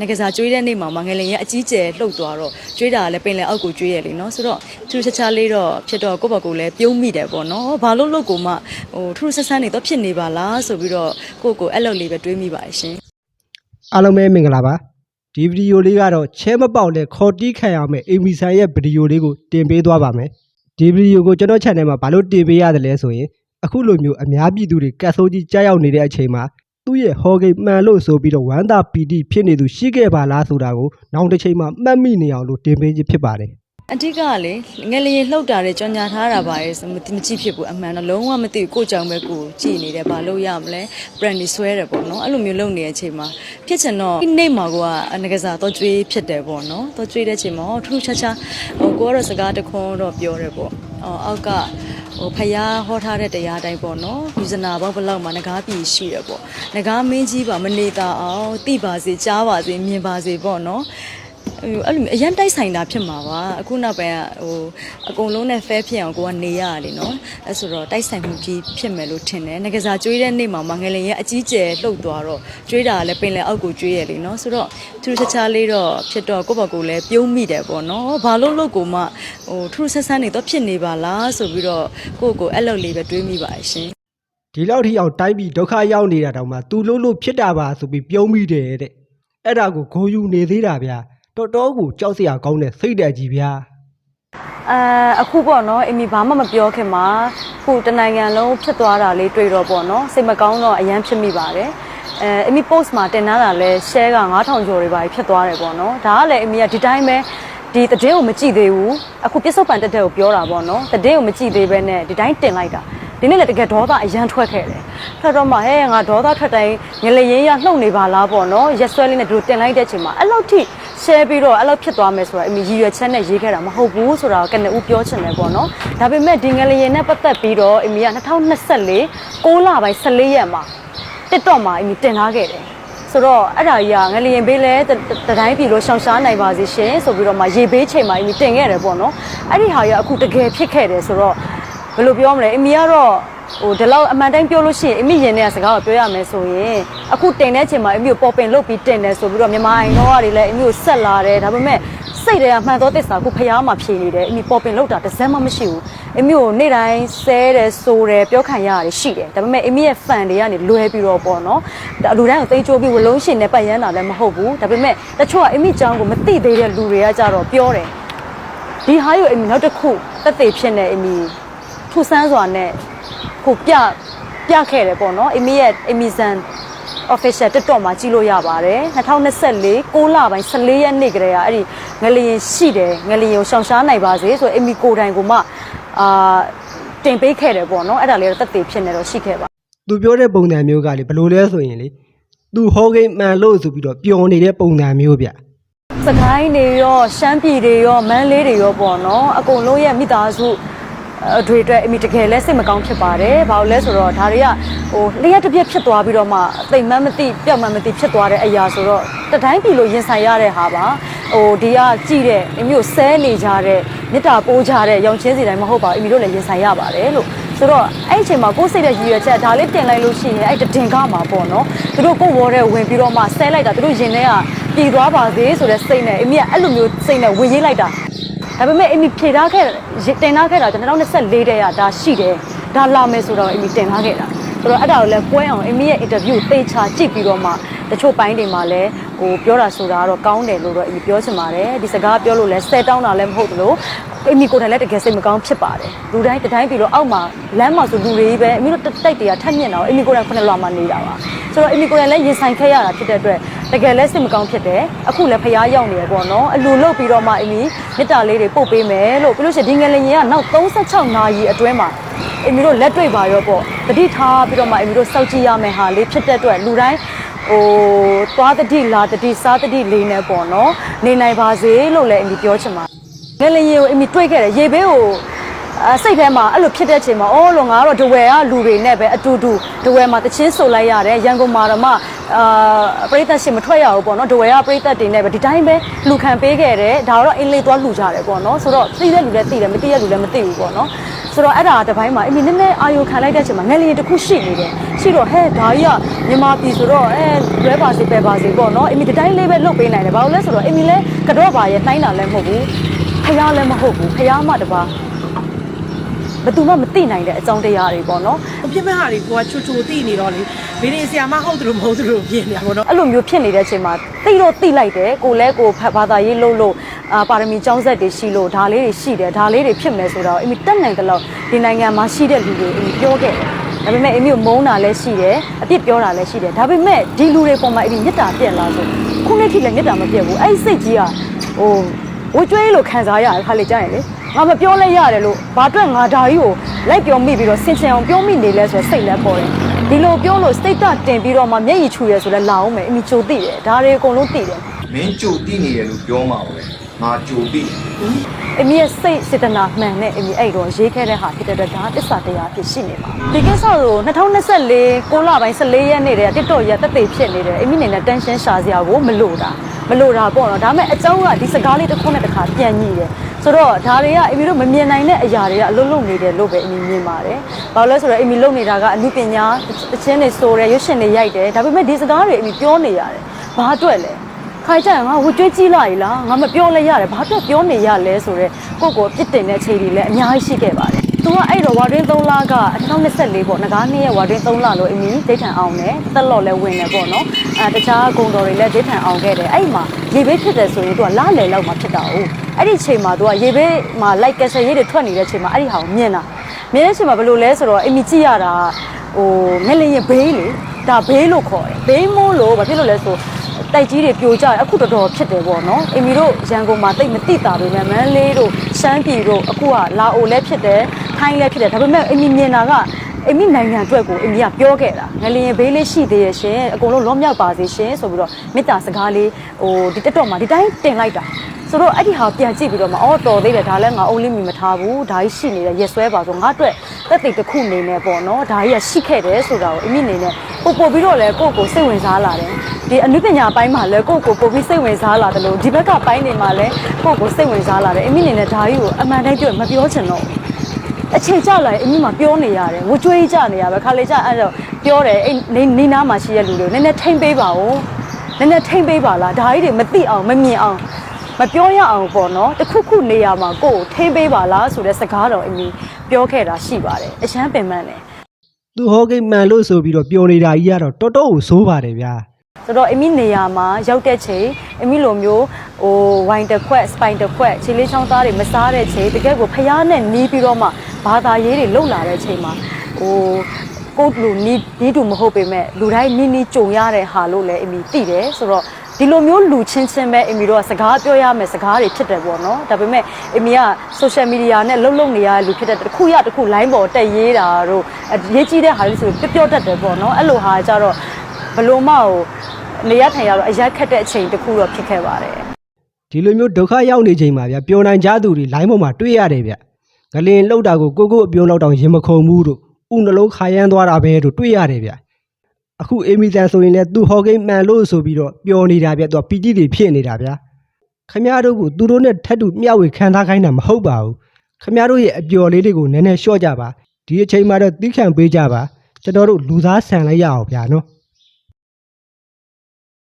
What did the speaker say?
ငကစားကျွေးတဲ့နေ့မှာမငယ်လင်ရဲ့အကြီးကျယ်လှုပ်သွားတော့ကျွေးတာကလည်းပင်လယ်အောက်ကိုကျွေးရလေနော်ဆိုတော့ထူးခြားခြားလေးတော့ဖြစ်တော့ကိုယ့်ဘက်ကိုလည်းပြုံးမိတယ်ပေါ့နော်ဘာလို့လို့ကိုမှဟိုထူးဆန်းဆန်းနေတော့ဖြစ်နေပါလားဆိုပြီးတော့ကိုယ့်ကိုအဲ့လိုလေးပဲတွေးမိပါတယ်ရှင်အားလုံးပဲမင်္ဂလာပါဒီဗီဒီယိုလေးကတော့ချဲမပေါက်လဲခေါ်တီးခံရမယ်အီမီဆန်ရဲ့ဗီဒီယိုလေးကိုတင်ပေးသွားပါမယ်ဒီဗီဒီယိုကိုကျွန်တော် channel မှာဘာလို့တင်ပေးရတယ်လဲဆိုရင်အခုလိုမျိုးအများပြည်သူတွေကတ်ဆိုးကြီးကြားရောက်နေတဲ့အချိန်မှာ သူ့ရဲ့ဟော်ဂိတ်မှန်လို့ဆိုပြီးတော့ဝမ်းသာပီတိဖြစ်နေသူရှိခဲ့ပါလားဆိုတာကိုနောက်တစ်ချိန်မှာမှတ်မိနေအောင်လို့တင်ပေးခြင်းဖြစ်ပါတယ်အဓိကကလေငယ်လျင်လှုပ်တာတဲ့ကြောင်ညာထားတာပါရဲ့မမကြည့်ဖြစ်ဘူးအမှန်တော့လုံးဝမသိဘူးကိုယ့်ကြောင့်ပဲကိုယ်ကြည့်နေတယ်ဘာလို့ရမလဲ brand นี่ဆွဲတယ်ပေါ့နော်အဲ့လိုမျိုးလုပ်နေတဲ့အချိန်မှာဖြစ်ချင်တော့ဒီနေ့မှာကိုကငကစားတော့ကျွေးဖြစ်တယ်ပေါ့နော်တော့ကျွေးတဲ့အချိန်မှာဟောထူးထူးခြားခြားဟိုကိုကတော့စကားတခွန်းတော့ပြောတယ်ပေါ့အော်အောက်က ဟိုဖယားဟောထားတဲ့တရားတိုင်းပေါ့နော်ယူဇနာဘောက်ဘလောက်မှာငကားပြည်ရှိတယ်ပေါ့ငကားမင်းကြီးပါမနေတာအောင်တိပါစေကြားပါစေမြင်ပါစေပေါ့နော်ဟို အဲ့လိုမျိုးအရင်တိုက်ဆိုင်တာဖြစ်မှာပါအခုနောက်ပိုင်းကဟိုအကုန်လုံးနဲ့ fair ဖြစ်အောင်ကိုကနေရရလေနော်အဲ့ဆိုတော့တိုက်ဆိုင်မှုကြီးဖြစ်မယ်လို့ထင်တယ်ငကစားကျွေးတဲ့နေ့မှာမငယ်လင်ရဲ့အကြီးကျယ်လှုပ်သွားတော့ကျွေးတာကလည်းပင်လယ်အောက်ကိုကျွေးရလေနော်ဆိုတော့ထူးထူးခြားခြားလေးတော့ဖြစ်တော့ကိုယ့်ဘက်ကိုလည်းပြုံးမိတယ်ပေါ့နော်ဘာလို့လို့ကိုမှဟိုထူးထူးဆန်းဆန်းနေတော့ဖြစ်နေပါလားဆိုပြီးတော့ကိုယ့်ကိုအဲ့လိုလေးပဲတွေးမိပါတယ်ရှင်ဒီလောက်ထိအောင်တိုင်းပြည်ဒုက္ခရောက်နေတာတောင်မှသူလို့လို့ဖြစ်တာပါဆိုပြီးပြုံးမိတယ်တဲ့အဲ့ဒါကိုဂုံယူနေသေးတာဗျာ တော်တော်ကိုကြောက်စရာကောင်းတဲ့စိတ်ဓာတ်ကြီးဗျာအဲအခုပေါ့နော်အမီဘာမှမပြောခင်မှာခုတနိုင်ငံလုံးဖြစ်သွားတာလေးတွေ့တော့ပေါ့နော်စိတ်မကောင်းတော့အရန်ဖြစ်မိပါတယ်အဲအမီ post မှာတင်ထားတာလဲ share က9000ကျော်တွေပါဖြစ်သွားတယ်ပေါ့နော်ဒါကလည်းအမီကဒီတိုင်းပဲဒီတည်င်းကိုမကြည့်သေးဘူးအခုပြစ္ဆုတ်ပန်တက်တဲ့ကိုပြောတာပေါ့နော်တည်င်းကိုမကြည့်သေးပဲနဲ့ဒီတိုင်းတင်လိုက်တာ ဒီနေ့လည်းတကယ်ဒေါသအရန်ထွက်ခဲ့တယ်ထွက်တော့မှဟဲ့ငါဒေါသထွက်တိုင်းငလရင်ရလှုပ်နေပါလားပေါ့နော်ရက်ဆွဲလေးနဲ့ဒီလိုတင်လိုက်တဲ့အချိန်မှာအဲ့လောက်ထိ share ပြီးတော့အဲ့လိုဖြစ်သွားမယ်ဆိုတာအမေရည်ရွယ်ချက်နဲ့ရေးခဲ့တာမဟုတ်ဘူးဆိုတာကိုကနဦးပြောချင်တယ်ပေါ့နော်ဒါပေမဲ့ဒီငလျင်နဲ့ပတ်သက်ပြီးတော့အမေက2024 6လပိုင်း14ရက်မှာ TikTok မှာအမေတင်ထားခဲ့တယ်ဆိုတော့အဲ့ဒါကြီးကငလျင်ဘေးလဲတတတိုင်းပြည်လို့ရှောင်ရှားနိုင်ပါစေရှင်ဆိုပြီးတော့မှရေဘေးချိန်မှာအမေတင်ခဲ့တယ်ပေါ့နော်အဲ့ဒီဟာကြီးကအခုတကယ်ဖြစ်ခဲ့တယ်ဆိုတော့ ဘယ်လိုပြောမလဲအမေကတော့ဟိုဒီလောက်အမှန်တိုင်းပြောလို့ရှိရင်အမိရင်တဲ့စကားကိုပြောရမယ်ဆိုရင်အခုတင်တဲ့ချိန်မှာအမိကိုပေါ်ပင်လုတ်ပြီးတင်တယ်ဆိုပြီးတော့မြန်မာအိမ်တော့တွေလည်းအမိကိုဆက်လာတယ်ဒါပေမဲ့စိတ်တွေကမှန်သောတစ္ဆာကိုဖျားမှာဖြေနေတယ်အမိပေါ်ပင်လုတ်တာတစ်စက်မှမရှိဘူးအမိကိုနေ့တိုင်းဆဲတယ်ဆိုတယ်ပြောခံရတာရှိတယ်ဒါပေမဲ့အမိရဲ့ fan တွေကနေလွဲပြီးတော့ပေါ့နော်ဒါလူတိုင်းကိုသိချိုးပြီးဝလုံးရှင်နဲ့ပတ်ရမ်းတာလည်းမဟုတ်ဘူးဒါပေမဲ့တချို့ကအမိချောင်းကိုမသိသေးတဲ့လူတွေကကြတော့ပြောတယ်ဒီဟာကိုအမိနောက်တစ်ခုတက်သေးဖြစ်နေအမိ ထူဆန်းစွာနဲ့ကိုပြပြခဲ့တယ်ပေါ့နော်အမိရဲ့အမိဇန် official TikTok မှာကြည့်လို့ရပါတယ်2024 6လပိုင်း14ရက်နေ့ကတည်းကအဲ့ဒီငလျင်ရှိတယ်ငလျင်ကိုရှောင်ရှားနိုင်ပါစေဆိုအမီကိုတိုင်ကိုမှအာတင်ပေးခဲ့တယ်ပေါ့နော်အဲ့ဒါလေးတော့တက်သေးဖြစ်နေတော့ရှိခဲ့ပါသူပြောတဲ့ပုံစံမျိုးကလေဘယ်လိုလဲဆိုရင်လေသူဟောဂိတ်မှန်လို့ဆိုပြီးတော့ပျော်နေတဲ့ပုံစံမျိုးဗျစကိုင်းတွေရောရှမ်းပြည်တွေရောမန်းလေးတွေရောပေါ့နော်အကုန်လုံးရဲ့မိသားစု အတွေအတွက်အမိတကယ်လဲစိတ်မကောင်းဖြစ်ပါတယ်။ဘာလို့လဲဆိုတော့ဒါတွေကဟိုလျှက်တစ်ပြက်ဖြစ်သွားပြီးတော့မှတိမ်မန်းမသိပျောက်မန်းမသိဖြစ်သွားတဲ့အရာဆိုတော့တတိုင်းပြည်လို့ရင်ဆိုင်ရတဲ့ဟာပါ။ဟိုဒီကကြည့်တဲ့အမျိုးဆဲနေကြတဲ့မေတ္တာပိုးကြတဲ့ရောင်ချင်းစီတိုင်းမဟုတ်ပါဘူး။အမိတို့လည်းရင်ဆိုင်ရပါတယ်လို့ဆိုတော့အဲ့ဒီအချိန်မှာကိုယ်စိတ်ရဲ့ရည်ရွယ်ချက်ဒါလေးတင်လိုက်လို့ရှိရင်အဲ့တတင်ကားမှာပေါ့နော်။သူတို့ကိုယ်ဝေါ်တဲ့ဝင်ပြီးတော့မှဆဲလိုက်တာသူတို့ရင်ထဲကပြည်သွားပါစေဆိုတဲ့စိတ်နဲ့အမိကအဲ့လိုမျိုးစိတ်နဲ့ဝင်ရေးလိုက်တာ ဒါပေမဲ့အမီဖြေထားခဲ့တင်ထားခဲ့တာကျွန်တော်2024တဲ့ရဒါရှိတယ်ဒါလာမယ်ဆိုတော့အမီတင်ထားခဲ့တာဆိုတော့အဲ့ဒါကိုလည်းပွဲအောင်အမီရဲ့ interview သေချာကြည့်ပြီးတော့မှတချို့ပိုင်းတွေမှာလည်းဟိုပြောတာဆိုတာကတော့ကောင်းတယ်လို့တော့အမီပြောချင်ပါတယ်ဒီစကားပြောလို့လည်းဆဲတောင်းတာလည်းမဟုတ်ဘူးလို့အမီကိုယ်တိုင်လည်းတကယ်စိတ်မကောင်းဖြစ်ပါတယ်လူတိုင်းတတိုင်းပြီးတော့အောက်မှာလမ်းမှာဆိုလူတွေပဲအမီတို့တိုက်တွေကထက်မြင့်တော့အမီကိုယ်တိုင်ခုနလွာမှာနေတာပါဆိုတော့အမီကိုယ်တိုင်လည်းရင်ဆိုင်ခဲ့ရတာဖြစ်တဲ့အတွက် တကယ်လည်းစိတ်မကောင်းဖြစ်တယ်အခုလည်းဖျားရောက်နေရပေါ့နော်အလူလုတ်ပြီးတော့မှအမီမေတ္တာလေးတွေပို့ပေးမယ်လို့ပြီးလို့ရှိရင်ဒီငယ်လင်ကြီးကနောက်36နာရီအတွင်းမှာအမီတို့လက်တွေ့ပါရောပေါ့တတိထားပြီးတော့မှအမီတို့စောက်ကြည့်ရမယ်ဟာလေးဖြစ်တဲ့အတွက်လူတိုင်းဟိုသွားတတိလာတတိစားတတိလေးနဲ့ပေါ့နော်နေနိုင်ပါစေလို့လည်းအမီပြောချင်ပါငယ်လင်ကြီးကိုအမီတွေ့ခဲ့တယ်ရေဘေးကို အစိတ်ထဲမှာအဲ့လိုဖြစ်တဲ့ချိန်မှာအော်လို့ငါကတော့ဒဝယ်ကလူတွေနဲ့ပဲအတူတူဒဝယ်မှာတချင်းဆိုလိုက်ရတယ်ရန်ကုန်မှာတော့မှအာပရိသတ်ရှင်မထွက်ရဘူးပေါ့နော်ဒဝယ်ကပရိသတ်တွေနဲ့ပဲဒီတိုင်းပဲလူခံပေးခဲ့တယ်ဒါတော့အင်းလေးသွားလူကြတယ်ပေါ့နော်ဆိုတော့သိတဲ့လူလည်းသိတယ်မသိတဲ့လူလည်းမသိဘူးပေါ့နော်ဆိုတော့အဲ့ဒါတစ်ပိုင်းမှာအမေနည်းနည်းအာယုခံလိုက်တဲ့အချိန်မှာငလျင်တစ်ခုရှိနေတယ်ရှိတော့ဟဲ့ဒါကြီးကမြန်မာပြည်ဆိုတော့အဲလွဲပါစေပဲပါစေပေါ့နော်အမေဒီတိုင်းလေးပဲလုပ်ပေးနိုင်တယ်ဘာလို့လဲဆိုတော့အမေလည်းကတော့ပါရဲ့နှိုင်းတာလည်းမဟုတ်ဘူးဖျားလည်းမဟုတ်ဘူးဖျားမှတပါ ဘယ်သူမှမသိနိုင်တဲ့အကြောင်းတရားတွေပေါ့နော်အပြစ်မဲ့ဟာတွေကိုကချိုချိုတိနေတော့လေဘီနေဆီယာမဟုတ်တယ်လို့မဟုတ်တယ်လို့ပြင်နေတာပေါ့နော်အဲ့လိုမျိုးဖြစ်နေတဲ့အချိန်မှာသိတော့သိလိုက်တယ်ကိုလဲကိုဖတ်ဘာသာရေးလုပ်လို့အာပါရမီကျောင်းဆက်တွေရှိလို့ဒါလေးတွေရှိတယ်ဒါလေးတွေဖြစ်မယ်ဆိုတော့အမိတက်နိုင်တဲ့လောက်ဒီနိုင်ငံမှာရှိတဲ့လူတွေအမိပြောခဲ့တယ်ဒါပေမဲ့အမိကိုမုန်းတာလည်းရှိတယ်အပြစ်ပြောတာလည်းရှိတယ်ဒါပေမဲ့ဒီလူတွေပေါ်မှာအမိမေတ္တာပြက်လာဆိုခုနှစ်ထိလည်းမေတ္တာမပြက်ဘူးအဲ့ဒီစိတ်ကြီးကဟိုဝကျွေးလို့ခံစားရတယ်ခါလေကြားရင်လေ ငါမပြောလဲရတယ်လို့ဘာအတွက်ငါဒါကြီးကိုလိုက်ပြောမိပြီးတော့ဆင်ချင်အောင်ပြောမိနေလဲဆိုတော့စိတ်လည်းပေါ်တယ်ဒီလိုပြောလို့ state တင်ပြီးတော့မှမျက်ရည်ချူရဲဆိုလဲလာအောင်မယ်အမိချိုသိတယ်ဒါတွေအကုန်လုံးသိတယ်မင်းကြိုတိနေတယ်လို့ပြောမှာပဲငါကြိုတိအမေရဲ့စိတ်စေတနာမှန်နဲ့အမေအဲ့တော့ရေးခဲ့တဲ့ဟာဖြစ်တဲ့အတွက်ဒါတစ္ဆာတရားဖြစ်ရှိနေပါဒီကိစ္စကို2024 6လပိုင်း14ရက်နေ့တည်းက TikTok ရက်တက်သေးဖြစ်နေတယ်အမေအနေနဲ့ tension ရှာစရာကိုမလိုတာမလိုတာပေါ့နော်ဒါပေမဲ့အကြောင်းကဒီစကားလေးတစ်ခုနဲ့တစ်ခါပြန်ညှိတယ် ဆိုတော့ဒါတွေကအမေတို့မမြင်နိုင်တဲ့အရာတွေကအလုံးလုံးနေတယ်လို့ပဲအမေမြင်ပါတယ်ဘာလို့လဲဆိုတော့အမေလုံနေတာကအမှုပညာတခြင်းတွေဆိုတယ်ရွှေရှင်တွေရိုက်တယ်ဒါပေမဲ့ဒီစကားတွေအမေပြောနေရတယ်ဘာအတွက်လဲခိုင်ကြရင်ငါဝကြွေးကြီးလာ E လားငါမပြောလဲရတယ်ဘာဖြစ်ပြောနေရလဲဆိုတော့ကိုယ့်ကိုပြစ်တင်တဲ့ခြေတွေလည်းအများကြီးရှိခဲ့ပါတယ် သူကအဲ့တော့ဝါတွင်း3လက2024ပေါ့ငကားနှစ်ရဲ့ဝါတွင်း3လလို့အမီဒိတ်ထန်အောင်တယ်တက်လော့လဲဝင်တယ်ပေါ့နော်အဲတခြားဂုံတော်တွေလည်းဒိတ်ထန်အောင်ခဲ့တယ်အဲ့မှာရေဘေးဖြစ်တယ်ဆိုရင်သူကလာလေလောက်မှဖြစ်တာ哦အဲ့ဒီချိန်မှာသူကရေဘေးမှာလိုက်ကက်ဆယ်ရေးတွေထွက်နေတဲ့ချိန်မှာအဲ့ဒီဟာကိုမြင်တာမြင်တဲ့ချိန်မှာဘယ်လိုလဲဆိုတော့အမီကြည့်ရတာဟိုငလျင်ရင်ဘေးလေဒါဘေးလို့ခေါ်တယ်ဘေးမိုးလို့ဘာဖြစ်လို့လဲဆိုတိုက်ကြီးတွေပြိုကျတယ်အခုတော်တော်ဖြစ်တယ်ပေါ့နော်အင်မီတို့ရန်ကုန်မှာတိတ်မတိတာပဲမန်လေးတို့ရှမ်းပြည်တို့အခုကလာအိုလည်းဖြစ်တယ် ထိုင်းလည်းဖြစ်တယ်ဒါပေမဲ့အင်မီမြင်တာကအင်မီနိုင်ငံအတွက်ကိုအင်မီကပြောခဲ့တာငလျင်ဘေးလေးရှိသေးရဲ့ရှင်အကုန်လုံးလောမြောက်ပါစေရှင်ဆိုပြီးတော့မေတ္တာစကားလေးဟိုဒီတက်တော့မှာဒီတိုင်းတင်လိုက်တာဆိုတော့အဲ့ဒီဟာပြန်ကြည့်ပြီးတော့မှအော်တော်သေးတယ်ဒါလည်းငါအုံးလေးမီမထားဘူးဒါကြီးရှိနေတယ်ရက်ဆွဲပါဆိုငါအတွက်တက်တိတ်တစ်ခုနေနေပေါ့နော်ဒါကြီးကရှိခဲ့တယ်ဆိုတာကိုအမိနေနဲ့ပို့ပို့ပြီးတော့လဲကိုယ့်ကိုစိတ်ဝင်စားလာတယ်ဒီအနုပညာပိုင်းမှာလဲကိုယ့်ကိုပို့ပြီးစိတ်ဝင်စားလာတယ်လို့ဒီဘက်ကပိုင်းနေမှာလဲကိုယ့်ကိုစိတ်ဝင်စားလာတယ်အမိနေနဲ့ဒါကြီးကိုအမှန်တိုင်းပြောရင်မပြောချင်တော့ဘူး အချိန်ကြလာရင်အမိမပြောနေရတယ်ဝကြွေးကြနေရပဲခါလေကြအဲ့တော့ပြောတယ်အဲ့နေနေနားမှာရှိတဲ့လူတွေကိုနည်းနည်းထိမ့်ပေးပါဦးနည်းနည်းထိမ့်ပေးပါလားဒါကြီးတွေမသိအောင်မမြင်အောင်မပြောရအောင်ပေါ့နော်တခုခုနေရာမှာကိုယ်ကိုထိမ့်ပေးပါလားဆိုတဲ့စကားတော်အမိပြောခဲ့တာရှိပါတယ်အရှမ်းပင်ပန်းတယ်သူဟောကိမှန်လို့ဆိုပြီးတော့ပျော်နေတာကြီးကတော့တော်တော်ကိုစိုးပါတယ်ဗျာ ဆိုတော့အမိနေရာမှာရောက်တဲ့ချိန်အမိလိုမျိုးဟိုဝိုင်တစ်ခွက်စပိုင်တစ်ခွက်ခြေလေးချောင်းသားတွေမစားတဲ့ချိန်တကယ်ကိုဖျားနဲ့နီးပြီးတော့မှဘာသာရေးတွေလှုပ်လာတဲ့ချိန်မှာဟိုကိုယ့်လူနီးနီးတူမဟုတ်ပေမဲ့လူတိုင်းနီးနီးကြုံရတဲ့ဟာလို့လည်းအမိသိတယ်ဆိုတော့ဒီလိုမျိုးလူချင်းချင်းပဲအမီတို့ကစကားပြောရမယ်စကားတွေဖြစ်တယ်ပေါ့နော်ဒါပေမဲ့အမီက social media နဲ့လှုပ်လှုပ်နေရတဲ့လူဖြစ်တဲ့တစ်ခုရတစ်ခု line ပေါ်တက်ရေးတာတို့အရေးကြီးတဲ့ဟာလေးဆိုပြပြောတတ်တယ်ပေါ့နော်အဲ့လိုဟာကြတော့ဘလို့မဟုတ် နေရထိုင်ရတော့အရက်ခက်တဲ့အချိန်တစ်ခုတော့ဖြစ်ခဲ့ပါတယ်ဒီလိုမျိုးဒုက္ခရောက်နေချိန်မှာဗျာပျော်နိုင်ကြသူတွေ line ပေါ်မှာတွေ့ရတယ်ဗျဂလင်လှုပ်တာကိုကိုကိုအပြုံးလောက်တောင်ရင်မခုန်ဘူးတို့ဥနှလုံးခါရမ်းသွားတာပဲတို့တွေ့ရတယ်ဗျအခုအေမီတန်ဆိုရင်လည်းသူဟောကိမှန်လို့ဆိုပြီးတော့ပျော်နေတာဗျသူကပီတိတွေဖြစ်နေတာဗျခမရတို့ကသူတို့နဲ့ထပ်တူမျှဝေခံထားခိုင်းတာမဟုတ်ပါဘူးခမရတို့ရဲ့အပျော်လေးတွေကိုနည်းနည်းလျှော့ကြပါဒီအချိန်မှာတော့တီးခံပေးကြပါကျွန်တော်တို့လူသားဆန်လိုက်ရအောင်ဗျာနော်